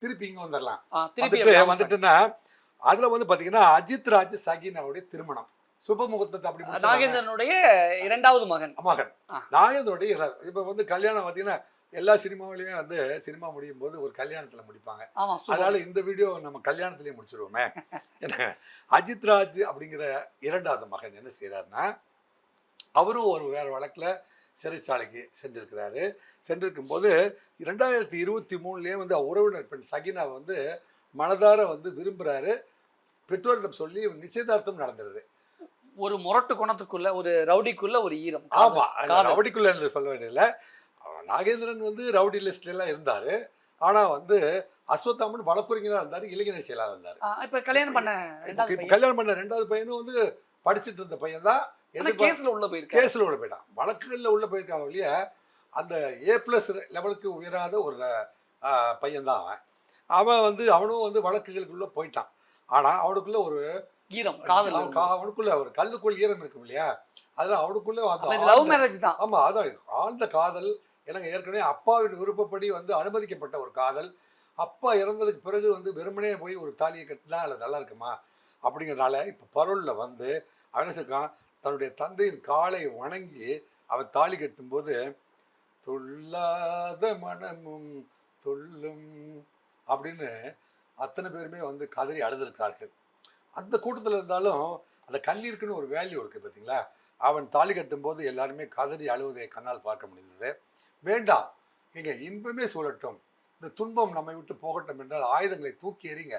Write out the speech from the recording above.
திருப்பி இங்க வந்துடலாம் திருப்பி வந்துட்டுன்னா அதுல வந்து பாத்தீங்கன்னா அஜித் ராஜ் சகீனாவுடைய திருமணம். சுபமுகூர்த்தத்தை அப்படி. நாகேந்திரனுடைய இரண்டாவது மகன். மகன். இள- இப்ப வந்து கல்யாணம் பாத்தீங்கன்னா எல்லா சினிமாவிலயுமே வந்து சினிமா முடியும் போது ஒரு கல்யாணத்துல முடிப்பாங்க. அதனால இந்த வீடியோ நம்ம கல்யாணத்திலேயே முடிச்சிருவோமே. என்ன அஜித் ராஜ் அப்படிங்கிற இரண்டாவது மகன் என்ன செய்யறாருன்னா அவரும் ஒரு வேற வழக்குல சிறைச்சாலைக்கு சென்றிருக்கிறாரு. சென்றிருக்கும் போது இரண்டாயிரத்தி இருபத்தி மூணுலயே வந்து உறவினர் பெண் சகினா வந்து மனதார வந்து விரும்புறாரு. பெற்றோரிடம் சொல்லி நிச்சயதார்த்தம் நடந்துருது ஒரு முரட்டு குணத்துக்குள்ள ஒரு ரவுடிக்குள்ள ஒரு ஈரம். ஆமா காதல். ரவுடிக்குள்ள சொல்ல வேண்டியதில்ல. நாகேந்திரன் வந்து ரவுடி லிஸ்ட்ல எல்லாம் இருந்தாரு. ஆனா வந்து அஸ்வத்தாமன் வழக்குரைஞரா இருந்தாரு இளைஞர் செயலாளர் இருந்தாரு. இப்ப கல்யாணம் பண்ண. கல்யாணம் பண்ண ரெண்டாவது பையனும் வந்து படிச்சுட்டு இருந்த பையன் தான் கேஸ்ல உள்ள போயிருக்காரு. கேஸ்ல உள்ள போயிட்டான். வழக்குகள்ல உள்ள போயிருக்கான் வெளிய அந்த ஏ பிளஸ் லெவலுக்கு உயராத ஒரு பையன் தான் அவன். அவன் வந்து அவனும் வந்து வழக்குகளுக்குள்ள போயிட்டான். ஆனா அவனுக்குள்ள ஒரு ஈரம் காதல் அவனுக்குள்ள ஒரு கல்லுக்குள் ஈரம் இருக்கும் இல்லையா? அதுல அவனுக்குள்ள லவ் மேரேஜ் தான். ஆமா அதான். ஆழ்ந்த காதல் எனக்கு ஏற்கனவே அப்பாவின் விருப்பப்படி வந்து அனுமதிக்கப்பட்ட ஒரு காதல். அப்பா இறந்ததுக்கு பிறகு வந்து வெறுமனே போய் ஒரு தாலியை கட்டினா அது நல்லா இருக்குமா? அப்படிங்கிறதுனால இப்போ பரோல்ல வந்து அவன் என்ன தன்னுடைய தந்தையின் காலை வணங்கி அவன் தாலி கட்டும்போது துள்ளாத மனமும் துள்ளும் அப்படின்னு அத்தனை பேருமே வந்து கதறி அழுதுருக்கார்கள் அந்த கூட்டத்தில் இருந்தாலும் அந்த கண்ணீருக்குன்னு ஒரு வேல்யூ இருக்குது பார்த்தீங்களா அவன் தாலி கட்டும்போது எல்லாருமே கதறி அழுவதை கண்ணால் பார்க்க முடிந்தது. வேண்டாம் நீங்கள் இன்பமே சூழட்டும். இந்த துன்பம் நம்மை விட்டு போகட்டும் என்றால் ஆயுதங்களை தூக்கி எறிங்க.